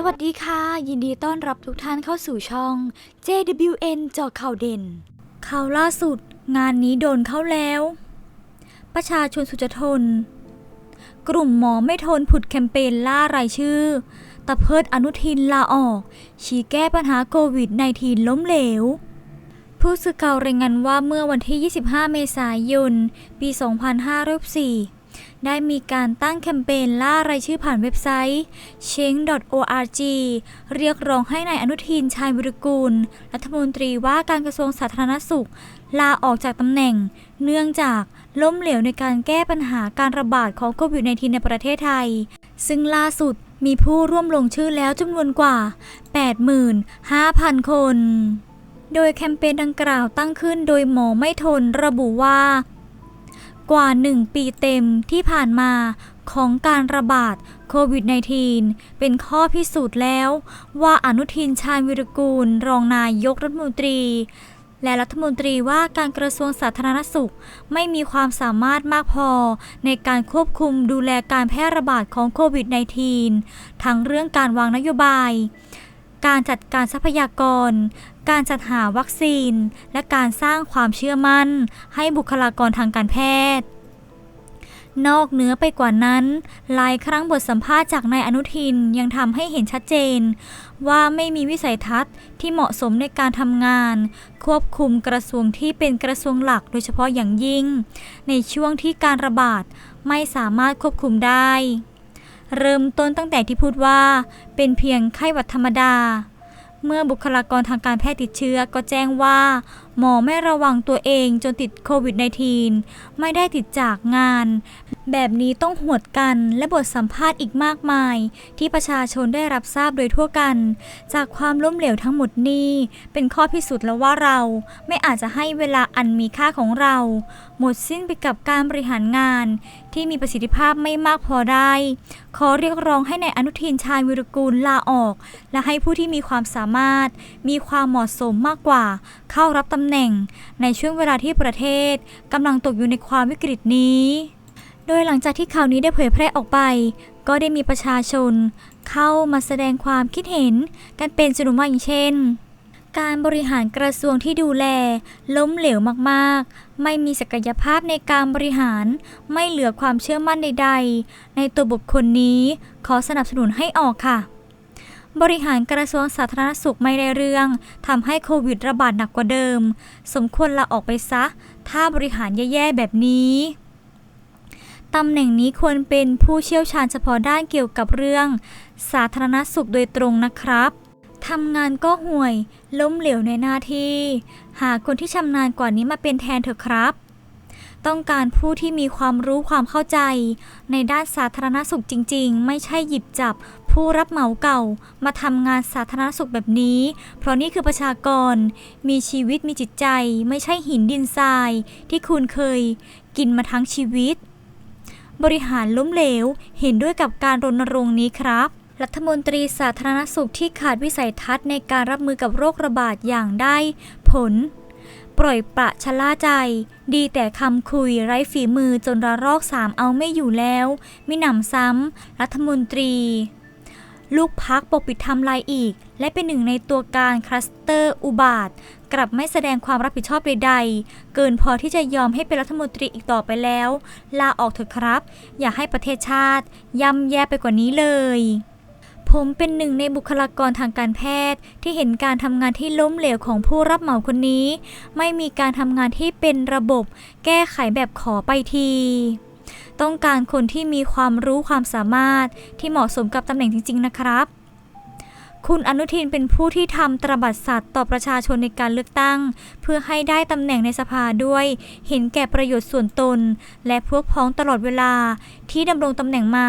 สวัสดีค่ะ ยินดีต้อนรับทุกท่านเข้าสู่ช่อง JWN เจาะข่าวเด่น ข่าวล่าสุด งานนี้โดนเข้าแล้ว ประชาชนสุจทน กลุ่มหมอไม่ทนผุดแคมเปญล่ารายชื่อ ตะเพิดอนุทินลาออก ชี้แก้ปัญหาโควิด -19 ล้มเหลว ผู้สื่อข่าวรายงานว่าเมื่อวันที่ 25 เมษายน ปี 2564 ได้มีการตั้งแคมเปญล่ารายชื่อผ่านเว็บไซต์ cheng.org เรียกร้องให้ในายอนุทินชาญวิรุกูล รัฐมนตรีว่าการกระทรวงสาธารณสุข ลาออกจากตำแหน่ง เนื่องจากล้มเหลวในการแก้ปัญหาการระบาดของโควิด -19 ในประเทศไทย ซึ่งล่าสุดมีผู้ร่วมลงชื่อแล้วจำนวนกว่า 85,000 คน โดยแคมเปญดังกล่าวตั้งขึ้นโดยหมอไม่ทนระบุว่า กว่า 1 ปีเต็มที่ผ่านมาของการระบาดโควิด -19 เป็นข้อพิสูจน์แล้ว ว่าอนุทินชาญวิรกูล รองนายกรัฐมนตรี และรัฐมนตรีว่าการกระทรวงสาธารณสุข ไม่มีความสามารถมากพอ ในการควบคุมดูแลการแพร่ระบาดของโควิด -19 ทั้งเรื่องการวางนโยบาย การจัดการทรัพยากร การจัดหาวัคซีน และการสร้างความเชื่อมั่น ให้บุคลากรทางการแพทย์ นอกเหนือไปกว่านั้น หลายครั้งบทสัมภาษณ์จากนายอนุทินยังทำให้เห็นชัดเจน ว่าไม่มีวิสัยทัศน์ที่เหมาะสมในการทำงาน ควบคุมกระทรวงที่เป็นกระทรวงหลักโดยเฉพาะอย่างยิ่ง ในช่วงที่การระบาดไม่สามารถควบคุมได้ เริ่มต้นตั้งแต่ที่พูดว่า เป็นเพียงไข้หวัดธรรมดา เมื่อบุคลากรทางการแพทย์ติดเชื้อก็แจ้งว่า หมอไม่ระวังตัวเองจนติดโควิด -19 ไม่ได้ติดจากงาน แบบนี้ต้องหวดกันและบทสัมภาษณ์อีกมากมาย ที่ประชาชนได้รับทราบโดยทั่วกัน จากความล้มเหลวทั้งหมดนี้ เป็นข้อพิสูจน์แล้วว่าเราไม่อาจจะให้เวลาอันมีค่าของเรา หมดสิ้นไปกับการบริหารงาน ที่มีประสิทธิภาพไม่มากพอได้ ขอเรียกร้องให้ในายอนุทินชาญวิรกูลลาออก และให้ผู้ที่มีความสามารถ มีความเหมาะสมมากกว่า เข้ารับตำแหน่งในช่วงเวลาที่ประเทศกำลังตกอยู่ในความวิกฤตนี้ โดยหลังจากที่ข่าวนี้ได้เผยแพร่ออกไป ก็ได้มีประชาชน เข้ามาแสดงความคิดเห็นกันเป็นจำนวนมากอย่างเช่น การบริหารกระทรวงที่ดูแล ล้มเหลวมากๆ ไม่มีศักยภาพในการบริหาร ไม่เหลือความเชื่อมั่นใด ๆ ในตัวบุคคลนี้ขอสนับสนุนให้ออกค่ะ บริหารกระทรวงสาธารณสุขไม่ได้เรื่องทำให้โควิดระบาดหนักกว่าเดิม สมควรลาออกไปซะ ถ้าบริหารแย่ๆแบบนี้ตำแหน่งนี้ควรเป็นผู้เชี่ยวชาญเฉพาะด้านเกี่ยวกับเรื่อง สาธารณสุขโดยตรงนะครับทำงานก็ห่วย ล้มเหลวในหน้าที่ หาคนที่ชำนาญกว่านี้มาเป็นแทนเถอะครับ ต้องการผู้ที่มีความรู้ความเข้าใจ ในด้านสาธารณสุขจริง ๆ ไม่ใช่หยิบจับ ผู้รับเหมาเก่ามาทำงานสาธารณสุขแบบนี้ เพราะนี่คือประชากร มีชีวิตมีจิตใจ ไม่ใช่หินดินทราย ที่คุณเคยกินมาทั้งชีวิต บริหารล้มเหลว เห็นด้วยกับการรณรงค์นี้ครับ รัฐมนตรีสาธารณสุขที่ขาดวิสัยทัศน์ในการรับมือกับโรคระบาดอย่างได้ ผล ปล่อยปละชะล่าใจ ดีแต่คำคุยไร้ฝีมือจนระลอกสามเอาไม่อยู่แล้วมิหนำซ้ำรัฐมนตรี ลูกพักปกปิดไทำลายอีก และเป็นหนึ่งในตัวการคลัสเตอร์อุบาท กลับไม่แสดงความรับผิดชอบใดๆ เกินพอที่จะยอมให้เป็นรัฐมนตรีอีกต่อไปแล้ว ลาออกเถอะครับ อย่าให้ประเทศชาติย่ำแย่ไปกว่านี้เลยผมเป็นหนึ่งในบุคลากรทางการแพทย์ ที่เห็นการทำงานที่ล้มเหลวของผู้รับเหมาคนนี้ ไม่มีการทำงานที่เป็นระบบ แก้ไขแบบขอไปที ต้องการคนที่มีความรู้ความสามารถที่เหมาะสมกับตำแหน่งจริง ๆ นะครับ คุณอนุทินเป็นผู้ที่ทำตราบัตรสัตว์ต่อประชาชนในการเลือกตั้ง เพื่อให้ได้ตำแหน่งในสภาด้วย เห็นแก่ประโยชน์ส่วนตน และพวกพ้องตลอดเวลาที่ดำรงตำแหน่งมา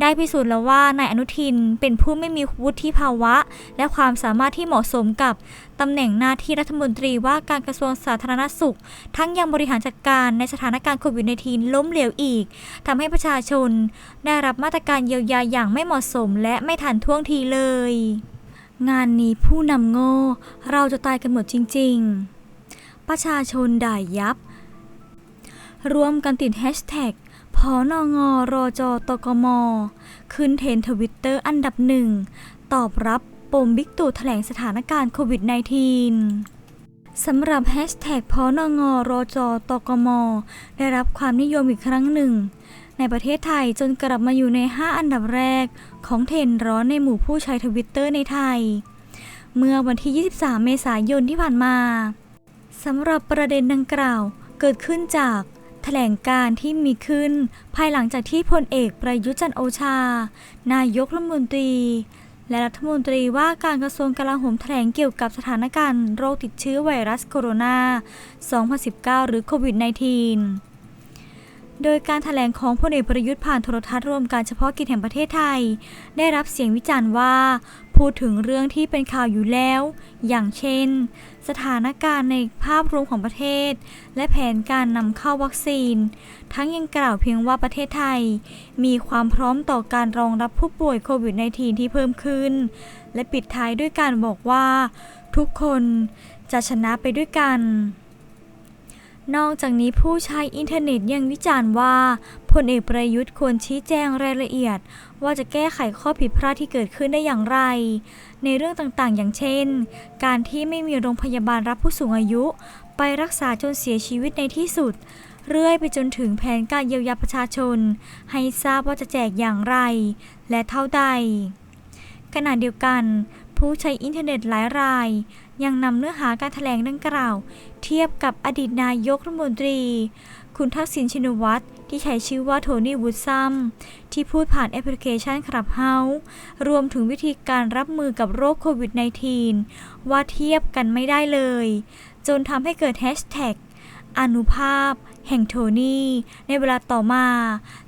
ได้พิสูจน์แล้วว่านายอนุทินเป็นผู้ไม่มีวุฒิภาวะ และความสามารถที่เหมาะสมกับตำแหน่งหน้าที่รัฐมนตรีว่าการกระทรวงสาธารณสุข ทั้งยังบริหารจัดการในสถานการณ์โควิด -19 ล้มเหลวอีกทำให้ประชาชน ได้รับมาตรการเยียวยาอย่างไม่เหมาะสมและไม่ทันท่วงทีเลย งานนี้ผู้นำโง่ เราจะตายกันหมดจริง ๆ ประชาชนด่ายับ รวมกันติดแฮชแท็กพอนงรอจตกม ขึ้นเทรนทวิตเตอร์อันดับหนึ่ง ตอบรับปมบิ๊กตู่แถลงสถานการณ์โควิด -19 สำหรับแฮชแท็กพอนงรอจตกม ได้รับความนิยมอีกครั้งหนึ่ง ในประเทศไทยจนกลับมาอยู่ใน 5 อันดับแรก ของเทรนด์ร้อนในหมู่ผู้ใช้ทวิตเตอร์ในไทย เมื่อวันที่ 23 เมษายนที่ผ่านมาสำหรับประเด็นดังกล่าวเกิดขึ้นจากแถลงการที่มีขึ้น ภายหลังจากที่พลเอกประยุทธ์จันโอชา นายกรัฐมนตรี และรัฐมนตรีว่าการกระทรวงกลาโหมแถลงเกี่ยวกับสถานการณ์โรคติดเชื้อไวรัสโคโรนา 2019 หรือโควิด -19 โดยการถแถลงของพลเอกประยุทธ์ผ่านโทรทัศน์รวมการเฉพาะกิจแห่งประเทศไทย ได้รับเสียงวิจารณ์ว่า พูดถึงเรื่องที่เป็นข่าวอยู่แล้ว อย่างเช่น สถานการณ์ในภาพรวมของประเทศ และแผนการนำเข้าวัคซีน ทั้งยังกล่าวเพียงว่าประเทศไทย มีความพร้อมต่อการรองรับผู้ป่วยโควิด -19 ที่เพิ่มขึ้น และปิดท้ายด้วยการบอกว่า ทุกคนจะชนะไปด้วยกัน นอกจากนี้ผู้ใช้อินเทอร์เน็ตยังวิจารณ์ว่าพลเอกประยุทธ์ควรชี้แจงรายละเอียด ว่าจะแก้ไขข้อผิดพลาดที่เกิดขึ้นได้อย่างไร ในเรื่องต่างๆ อย่างเช่น การที่ไม่มีโรงพยาบาลรับผู้สูงอายุ ไปรักษาจนเสียชีวิตในที่สุด เรื่อยไปจนถึงแผนการเยียวยาประชาชน ให้ทราบว่าจะแจกอย่างไร และเท่าใดขณะเดียวกัน ผู้ใช้อินเทอร์เน็ตหลายราย ยังนำเนื้อหาการถแถลงดังกล่าว เทียบกับอดีตนายกรัฐมนตรี คุณทักษิณชินวัตรที่ใช้ชื่อว่าโทนี่วูดซัมที่พูดผ่านแอปพลิเคชันครับเฮารวมถึงวิธีการรับมือกับโรคโควิด -19 ว่าเทียบกันไม่ได้เลย จนทำให้เกิดแฮชแท็กอนุภาพ แห่งโทนี่ในเวลาต่อมา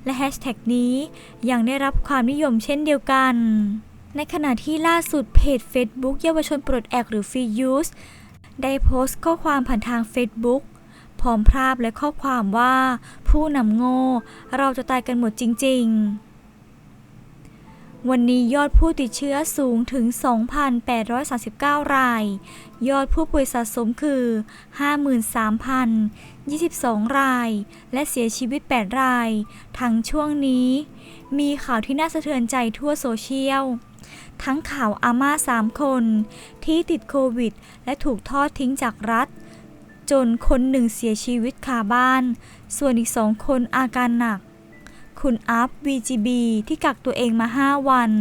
และแฮชแท็กนี้ยังได้รับความนิยมเช่นเดียวกัน ในขณะที่ล่าสุดเพจ Facebook เยาวชนปลดแอกหรือ Free Use ได้โพสต์ข้อความผ่านทาง Facebook พร้อมภาพและข้อความว่า ผู้นำโง่ เราจะตายกันหมดจริง ๆ วันนี้ยอดผู้ติดเชื้อสูงถึง 2,839 ราย ยอดผู้ป่วยสะสมคือ 53,022 ราย และเสียชีวิต 8 ราย ทั้งช่วงนี้ มีข่าวที่น่าสะเทือนใจทั่วโซเชียล ทั้งข่าวอาม่า3คน ที่ติดโควิด และถูกทอดทิ้งจากรัฐ จนคนหนึ่งเสียชีวิตคาบ้าน ส่วนอีกสองคนอาการหนัก คุณอัพ VGB ที่กักตัวเองมา 5 วัน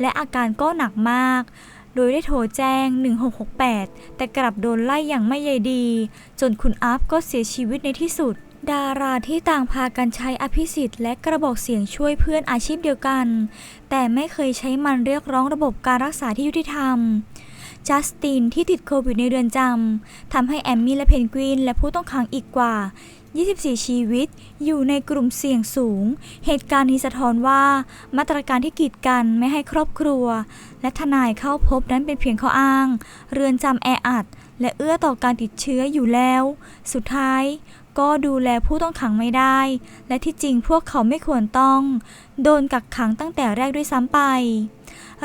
และอาการก็หนักมาก โดยได้โทรแจ้ง 1668 แต่กลับโดนไล่อย่างไม่ใยดี จนคุณอัพก็เสียชีวิตในที่สุด ดาราที่ต่างพากันใช้อภิสิทธิ์และกระบอกเสียงช่วยเพื่อนอาชีพเดียวกัน แต่ไม่เคยใช้มันเรียกร้องระบบการรักษาที่ยุติธรรมจัสตินที่ติดโควิดในเรือนจำทำให้แอมมี่และเพนกวินและผู้ต้องขังอีกกว่า 24 ชีวิต อยู่ในกลุ่มเสี่ยงสูง เหตุการณ์นี้สะท้อนว่า มาตรการที่กีดกันไม่ให้ครอบครัว และทนายเข้าพบนั้นเป็นเพียงข้ออ้าง เรือนจำแออัด และเอื้อต่อการติดเชื้ออยู่แล้ว สุดท้ายก็ดูแลผู้ต้องขังไม่ได้ และที่จริงพวกเขาไม่ควรต้อง โดนกักขังตั้งแต่แรกด้วยซ้ำไป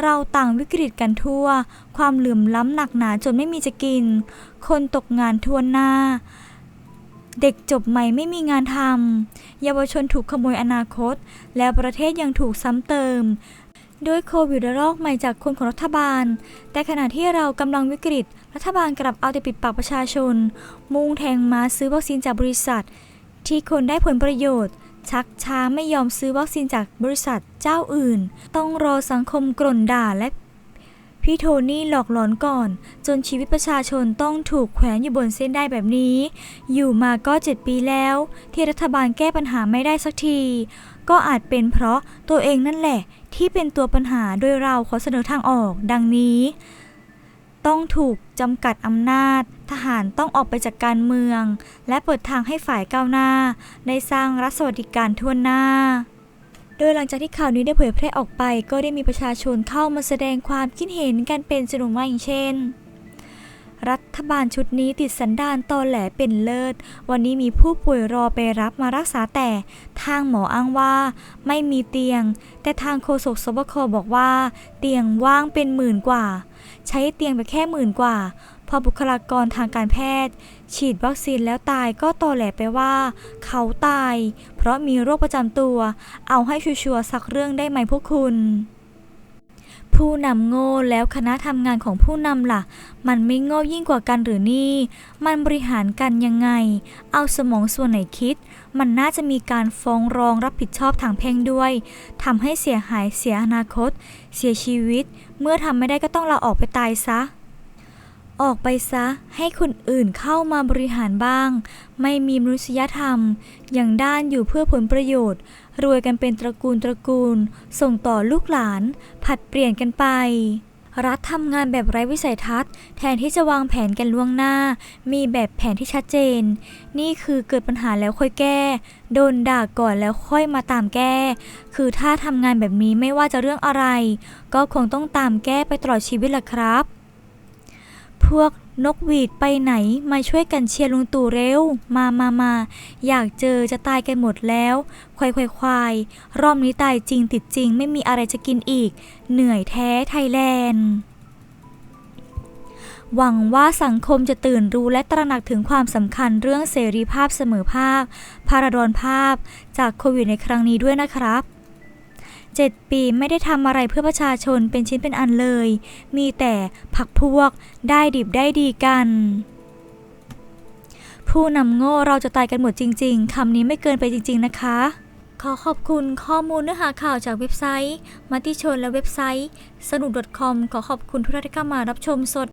เราต่างวิกฤตกันทั่ว ความเหลื่อมล้ำหนักหนาจนไม่มีจะกิน คนตกงานทั่วหน้า เด็กจบใหม่ไม่มีงานทำเยาวชนถูกขโมยอนาคต แล้วประเทศยังถูกซ้ำเติมด้วยโควิดระลอกใหม่จากคนของรัฐบาล แต่ขณะที่เรากำลังวิกฤต รัฐบาลกลับเอาแต่ปิดปากประชาชน มุ่งแทงมาซื้อวัคซีนจากบริษัท ที่คนได้ผลประโยชน์ ชักช้าไม่ยอมซื้อวัคซีนจากบริษัทเจ้าอื่น ต้องรอสังคมกล่นด่าและ พี่โทนี่หลอกหลอนก่อน จนชีวิตประชาชนต้องถูกแขวนอยู่บนเส้นได้แบบนี้ อยู่มาก็เจ็ดปีแล้ว ที่รัฐบาลแก้ปัญหาไม่ได้สักที ก็อาจเป็นเพราะตัวเองนั่นแหละ ที่เป็นตัวปัญหาโดยเราขอเสนอทางออกดังนี้ ต้องถูกจำกัดอำนาจ ทหารต้องออกไปจากการเมือง และเปิดทางให้ฝ่ายก้าวหน้า ได้สร้างรัฐสวัสดิการทั่วหน้า โดยหลังจากที่ข่าวนี้ได้เผยแพร่ออกไป ก็ได้มีประชาชนเข้ามาแสดงความคิดเห็นกันเป็นจำนวนมากอย่างเช่น รัฐบาลชุดนี้ติดสันดานตอแหลเป็นเลิศ วันนี้มีผู้ป่วยรอไปรับมารักษาแต่ ทางหมออ้างว่าไม่มีเตียง แต่ทางโฆษกสบคบอกว่า เตียงว่างเป็นหมื่นกว่า ใช้เตียงไปแค่หมื่นกว่า พอบุคลากรทางการแพทย์ ฉีดวัคซีนแล้วตายก็ตอแหลไปว่า เขาตาย เพราะมีโรคประจำตัว เอาให้ชัวร์ๆสักเรื่องได้ไหมพวกคุณ ผู้นำโง่แล้วคณะทำงานของผู้นำล่ะ มันไม่โง่ยิ่งกว่ากันหรือนี่ มันบริหารกันยังไง เอาสมองส่วนไหนคิด มันน่าจะมีการฟ้องร้องรับผิดชอบทางแพ่งด้วยทำให้เสียหายเสียอนาคต เสียชีวิต เมื่อทำไม่ได้ก็ต้องลาออกไปตายซะออกไปซะให้คนอื่นเข้ามาบริหารบ้าง ไม่มีมนุษยธรรม อย่างด้านอยู่เพื่อผลประโยชน์ รวยกันเป็นตระกูลตระกูล ส่งต่อลูกหลาน ผัดเปลี่ยนกันไป รัฐทำงานแบบไร้วิสัยทัศน์ แทนที่จะวางแผนกันล่วงหน้า มีแบบแผนที่ชัดเจน นี่คือเกิดปัญหาแล้วค่อยแก้ โดนด่าก่อนแล้วค่อยมาตามแก้ คือถ้าทำงานแบบนี้ไม่ว่าจะเรื่องอะไร ก็คงต้องตามแก้ไปตลอดชีวิตแหละครับ พวก นกหวีดไปไหนมาช่วยกันเชียร์ลุงตู่เร็ว มามามาอยากเจอจะตายกันหมดแล้ว ควายควายควายรอบนี้ตายจริงติดจริง ไม่มีอะไรจะกินอีก เหนื่อยแท้ไทยแลนด์หวังว่าสังคมจะตื่นรู้และตระหนักถึงความสำคัญเรื่องเสรีภาพเสมอภาค พาราดอนภาพ จากโควิดในครั้งนี้ด้วยนะครับ 7ปีไม่ได้ทำอะไรเพื่อประชาชนเป็นชิ้นเป็นอันเลย มีแต่พักพวกได้ดิบได้ดีกัน ผู้นำโง่เราจะตายกันหมดจริง ๆคำนี้ไม่เกินไปจริง ๆ นะคะ ขอขอบคุณข้อมูลเนื้อหาข่าวจากเว็บไซต์มติชนและเว็บไซต์ สนุก .com ขอขอบคุณทุกท่านที่เข้ามารับชมสด